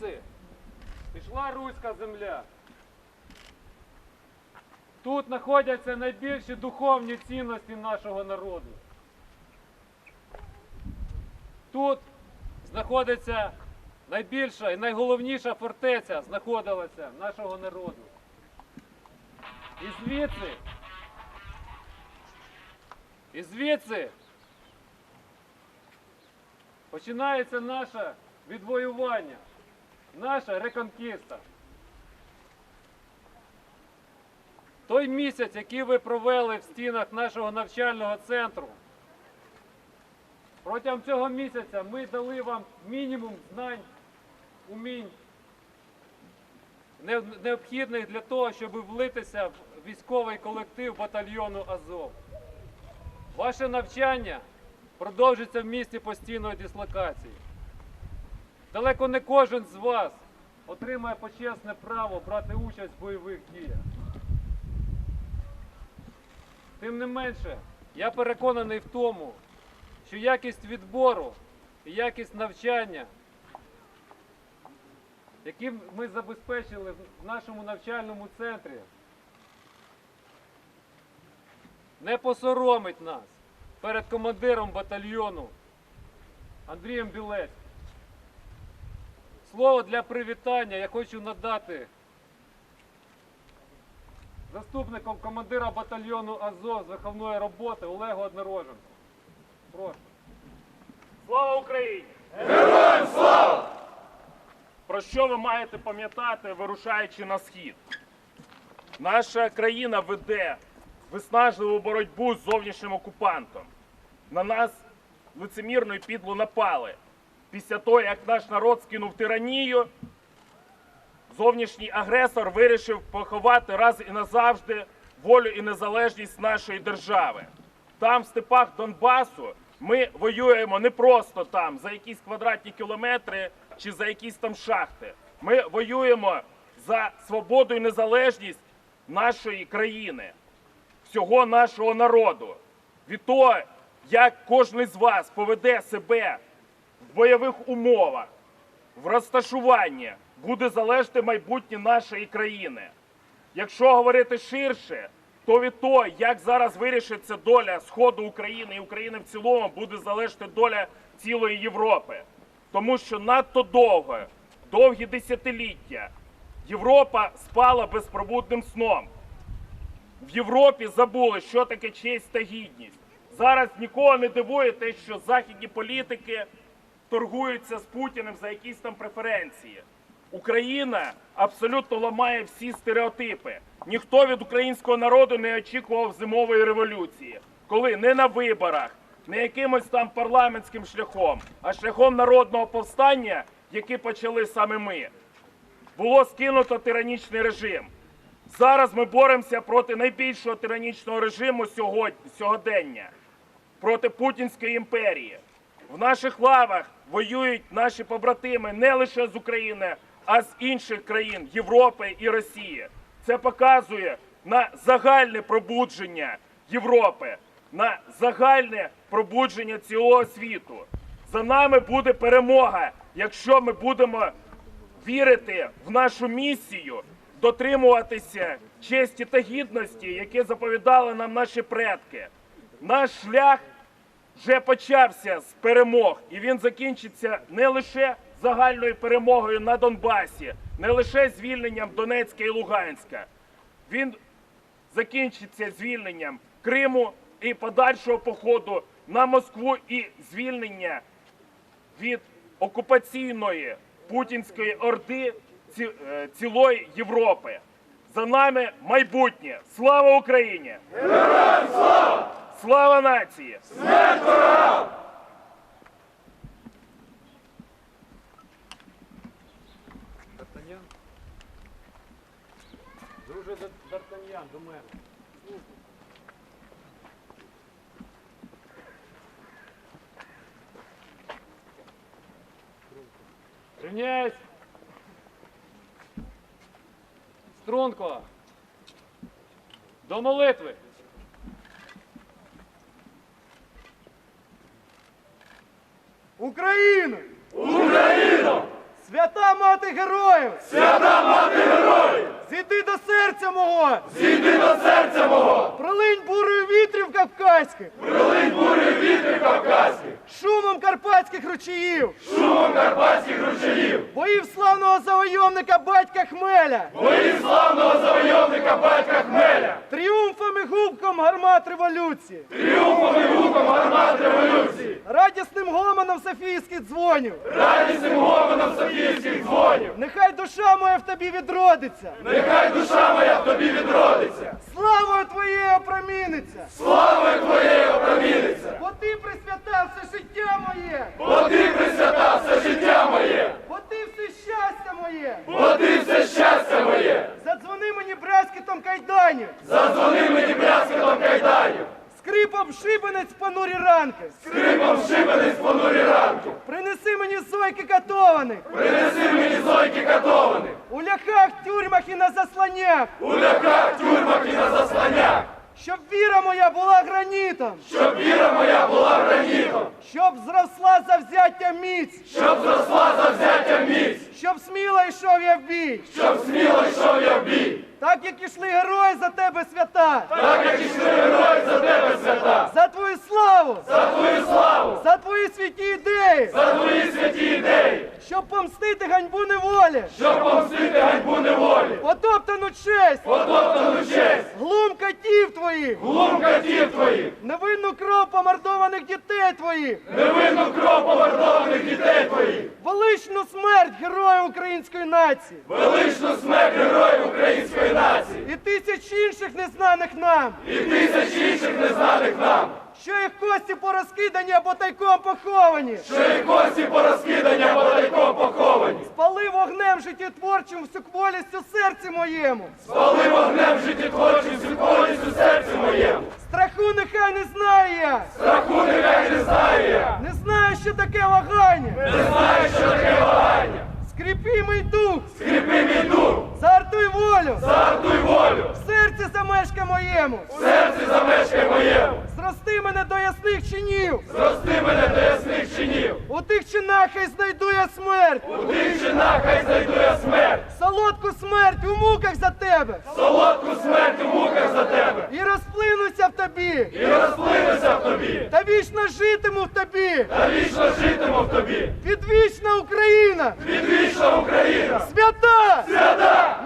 звідси пішла руська земля. Тут знаходяться найбільші духовні цінності нашого народу. Тут знаходиться найбільша і найголовніша фортеця знаходилася нашого народу. І звідси, і звідси починається наше відвоювання, наша реконкіста. Той місяць, який ви провели в стінах нашого навчального центру, протягом цього місяця ми дали вам мінімум знань, умінь, необхідних для того, щоб влитися в військовий колектив батальйону Азов. Ваше навчання продовжиться в місті постійної дислокації. Далеко не кожен з вас отримає почесне право брати участь в бойових діях. Тим не менше, я переконаний в тому, що якість відбору і якість навчання, які ми забезпечили в нашому навчальному центрі, не посоромить нас перед командиром батальйону Андрієм Білецьким. Слово для привітання я хочу надати заступником командира батальйону Азов з виховної роботи Олегу Однороженку. Прошу. Слава Україні! Героям слава! Про що ви маєте пам'ятати, вирушаючи на схід? Наша країна веде виснажливу боротьбу з зовнішнім окупантом. На нас лицемірно і підло напали. Після того, як наш народ скинув тиранію, зовнішній агресор вирішив поховати раз і назавжди волю і незалежність нашої держави. Там, в степах Донбасу, ми воюємо не просто там за якісь квадратні кілометри чи за якісь там шахти. Ми воюємо за свободу і незалежність нашої країни, всього нашого народу. Від того, як кожен з вас поведе себе бойових умовах, в розташуванні, буде залежати майбутнє нашої країни. Якщо говорити ширше, то від того, як зараз вирішиться доля Сходу України і України в цілому, буде залежати доля цілої Європи. Тому що надто довго, довгі десятиліття, Європа спала безпробудним сном. В Європі забули, що таке честь та гідність. Зараз нікого не дивує те, що західні політики торгуються з Путіним за якісь там преференції. Україна абсолютно ламає всі стереотипи. Ніхто від українського народу не очікував зимової революції, коли не на виборах, не якимось там парламентським шляхом, а шляхом народного повстання, який почали саме ми, було скинуто тиранічний режим. Зараз ми боремося проти найбільшого тиранічного режиму сьогодні, сьогодення, проти Путінської імперії. В наших лавах воюють наші побратими не лише з України, а з інших країн Європи і Росії. Це показує на загальне пробудження Європи, на загальне пробудження цілого світу. За нами буде перемога, якщо ми будемо вірити в нашу місію, дотримуватися честі та гідності, які заповідали нам наші предки. Наш шлях вже почався з перемог, і він закінчиться не лише загальною перемогою на Донбасі, не лише звільненням Донецька і Луганська. Він закінчиться звільненням Криму і подальшого походу на Москву і звільнення від окупаційної путінської орди е, цілої Європи. За нами майбутнє. Слава Україні! Героям слава! Слава нації! Д'Артаньян? Друже Д'Артаньян, до мене. Рівняйсь! Струнко! До молитви! Україну! Україна, Свята мати героїв! Свята мати героїв! Зійди до серця мого! Зійди до серця мого! Пролинь бурою вітрів кавказьких! Прилинь бурю вітрів кавказьких! Шумом карпатських ручаїв! Шумом карпатських ручаїв! Боїв славного завойовника батька Хмеля! Боїв славного завойовника батька Хмеля! Тріумфом і губком гармат революції! Тріумфом і гуком гармат революції! Радісним гомоном софійських дзвонів! Радісним гомоном Софіївських дзвонів! Нехай душа моя в тобі відродиться! Нехай душа моя в тобі відродиться! Славою твоєю опроміниться! Славою твоєю опроміниться! Бо ти присвятав все життя моє! Бо ти присвята все життя моє! Бо ти все щастя моє! Бо ти все щастя моє! Задзвони мені брязкітом кайданів! Задзвони мені брязкотом кайданів! Скрипом шибенець понурі ранки! Скрипом шибениць понурі ранки! Принеси мені зойки катованих! Принеси мені зойки катованих! У ляхах, тюрмах і на засланнях! У ляхах, тюрмах і на засланнях! Щоб віра моя була гранітом! Щоб віра моя була гранітом! Щоб зросла завзяття міць! Щоб зросла завзяття міць! Щоб сміло йшов я в бій! Щоб сміло йшов я в бій! Так як ішли герої за тебе свята! Так як ішли герої за тебе свята! За твою славу! За твою славу! За твої святі ідеї! За твої святі ідеї! Щоб помстити ганьбу неволі! Щоб помстити ганьбу неволі! Потоптану честь! Потоптану честь! Глум катів твоїх! Глум катів твоїх! Невинну кров помордованих дітей твоїх! Невинну кров повертованих дітей твоїх! Величну смерть героїв української нації! Величну смерть героїв української нації! І тисяч інших незнаних нам! І тисяч інших незнаних нам! Що їх кості порозкидані або тайком поховані! Що і кості порозкидані або тайком поховані! Спали вогнем життєтворчим всю кволість у серці моєму! Спали вогнем життєтворчим сьогодність у серці моєму! Страху нехай не знаю я! Страху нехай не знаю я! Не знаю, що таке вагання! Не знаю, що таке вагання! Скріпи мій дух! Скріпи мій дух! Зартуй волю! Зартуй волю! В серці замешка моєму! В серці замешкай моєму! Зрости мене до ясних чинів! Зрости мене до ясних чинів! У тих чинах хай знайду я смерть! У тих чинах хай знайду я смерть! Солодку смерть у муках за тебе! Солодку смерть у муках за тебе! І розплинуся в тобі! І розплинуся в тобі! Та вічно житиму в тобі! Та вічно житиму в тобі! Відвічна Україна! Відвічна Україна! Свята! Свята!